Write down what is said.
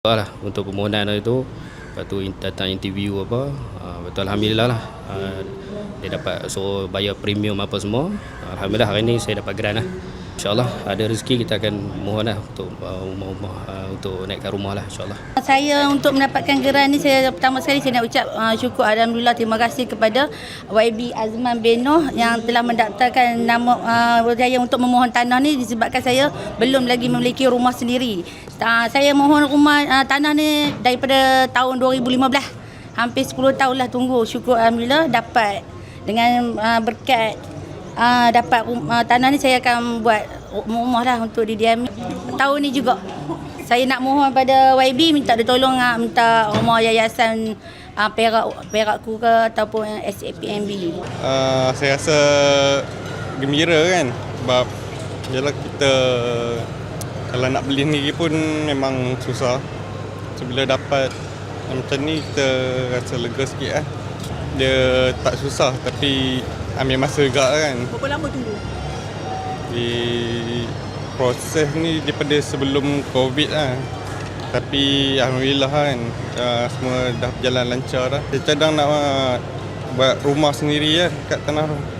lah untuk permohonan itu lepas tu datang interview apa uh, betul Alhamdulillah lah. Uh, dia dapat suruh bayar premium apa semua. Alhamdulillah hari ni saya dapat grant lah InsyaAllah ada rezeki kita akan mohon lah untuk uh, rumah-rumah uh, untuk naikkan rumah lah insyaAllah Saya untuk mendapatkan geran ni saya pertama sekali saya nak ucap uh, syukur alhamdulillah terima kasih kepada YB Azman Beno yang telah mendaftarkan nama uh, berjaya untuk memohon tanah ni disebabkan saya belum lagi memiliki rumah sendiri. Uh, saya mohon rumah uh, tanah ni daripada tahun 2015. Hampir 10 tahun lah tunggu. Syukur alhamdulillah dapat dengan uh, berkat uh, dapat uh, tanah ni saya akan buat rumah lah untuk didiami. Tahun ni juga saya nak mohon pada YB minta dia tolong ah minta rumah yayasan uh, Perak Perakku ke ataupun SAPMB. uh, saya rasa gembira kan sebab yalah kita kalau nak beli sendiri pun memang susah so, bila dapat macam ni kita rasa lega sikit lah dia tak susah tapi ambil masa juga kan. Berapa lama tunggu? di proses ni daripada sebelum covid lah. Tapi Alhamdulillah kan uh, semua dah berjalan lancar dah saya cadang nak uh, buat rumah sendiri lah kat tanah tu